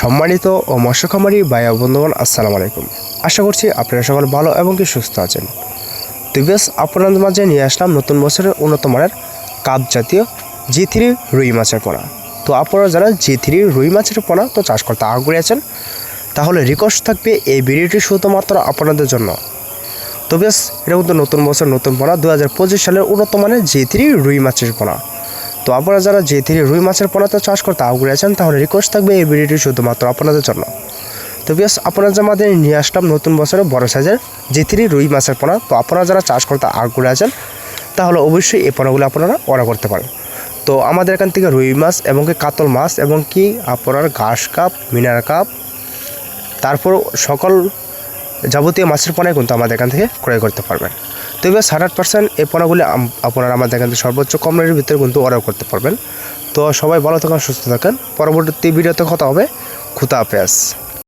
সম্মানিত ও মৎস্য খামারি ভাইয়া বন্ধুগণ, আসসালামু আলাইকুম। আশা করছি আপনারা সকল ভালো এবং কি সুস্থ আছেন। তো বেশ আপনাদের মাঝে নিয়ে আসলাম নতুন বছরের উন্নত মানের কাপ জাতীয় জি থ্রি রুই মাছের পোনা। তো আপনারা যারা জি থ্রি রুই মাছের পোনা, তো চাষ করতে আগ্রহী আছেন, তাহলে রিকোয়েস্ট থাকবে এই ভিডিওটি শুধুমাত্র আপনাদের জন্য। তো বেশ এটা কিন্তু নতুন বছর নতুন পোনা দু হাজার পঁচিশ সালের উন্নত মানের জি থ্রি রুই মাছের পোনা। তো আপনারা যারা জি থ্রি রুই মাছের পোনাতে চাষ করতে আগ্রহী আছেন, তাহলে রিকোয়েস্ট থাকবে এই ভিডিওটি শুধুমাত্র আপনাদের জন্য। তো বেশ আপনারা আমাদের নিয়ে আসলাম নতুন বছরে বড় সাইজের জি থ্রি রুই মাছের পোনা, তো আপনারা যারা চাষ করতে আগ্রহী আছেন, তাহলে অবশ্যই এই পোনাগুলো আপনারা অর্ডার করতে পারেন। তো আমাদের এখান থেকে রুই মাছ এবং কি কাতল মাছ এবং কি আপনার ঘাস কাপ, মিনার কাপ, তারপর সকল যাবতীয় মাছের পোনাই কিন্তু আমাদের এখান থেকে ক্রয় করতে পারবেন। তো এবার ষাট পার্সেন্ট এই পণ্যগুলি আপনারা আমাদের এখান থেকে সর্বোচ্চ কম রেটের ভিতরে কিন্তু অর্ডার করতে পারবেন। তো সবাই ভালো থাকেন, সুস্থ থাকেন। পরবর্তী ভিডিওতে কথা হবে। খুদা হাফেজ।